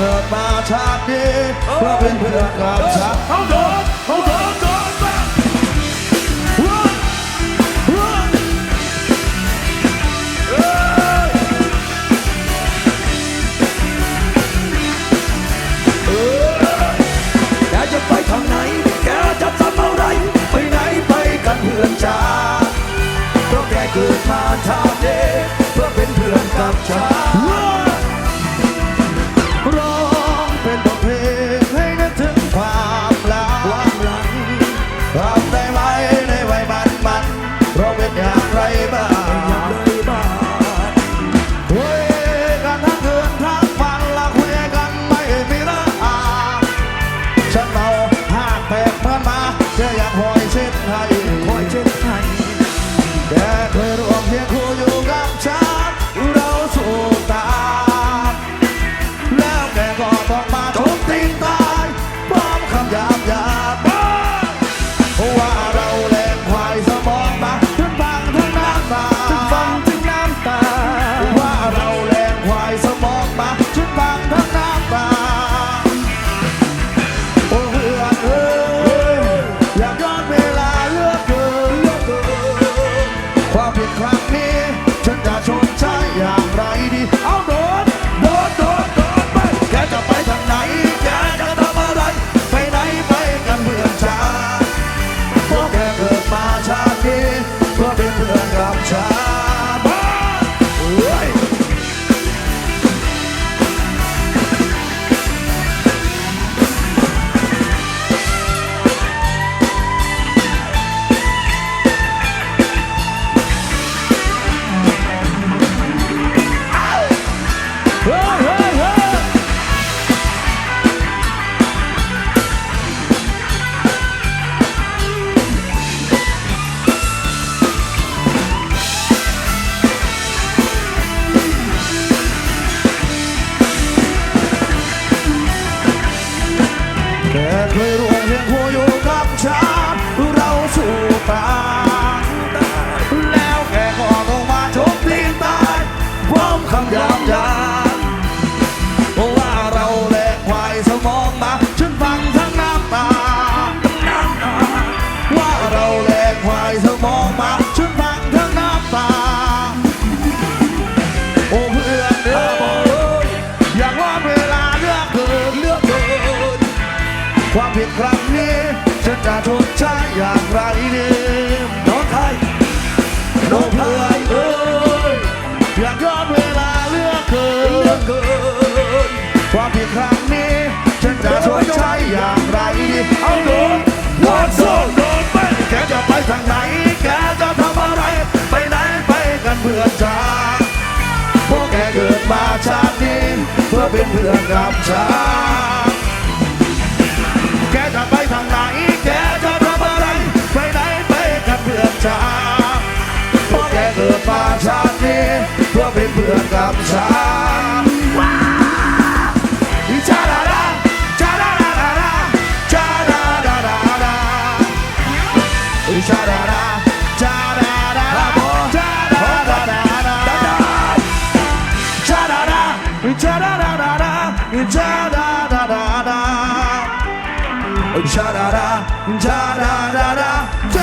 เกิดมาชาตินี้เพื่อเป็นเพื่อนกับฉันเอาโดนเอาโดนโดนมาแกจะไปทางไหน แกจะทำอะไร ไปไหนไปกันเพื่อนจ้าเพราะแกเกิดมาชาตินี้เพื่อเป็นเพื่อนกับฉัน ค แค่เคยร่วมเพียงหัวอยู่กับฉันเราสู้ตายแล้วแกก็ต้องมาทุบตีตายพร้อมคำหยาบหยาบว่าเราแหลกควายสมองมา ความผิดครั้งนี้ฉันจะชดใช้อย่างไรดีน้องไทยน้องเพื่อนเอ้ยอยากย้อนเวลาเลือกเกินเลือกเกินความผิดครั้งนี้ฉันจะชดใช้อย่างไรดีเอาโดนโดนโดนโดนไปแกจะไปทางไหน แกจะทำอะไร ไปไหนไปกันเพื่อนจ้าพวกแกเกิดมาชาตินี้เพื่อเป็นเพื่อนกับฉัน เกิดมาชาตินี้เพื่อเป็นเพื่อนกับฉันชาดาดาชาดาดาดาดาชาดาดาดาดาชาดาดาชาดาดาดาชาดาดาดาดา cha da da cha da da da da cha da da da da cha da da cha da da da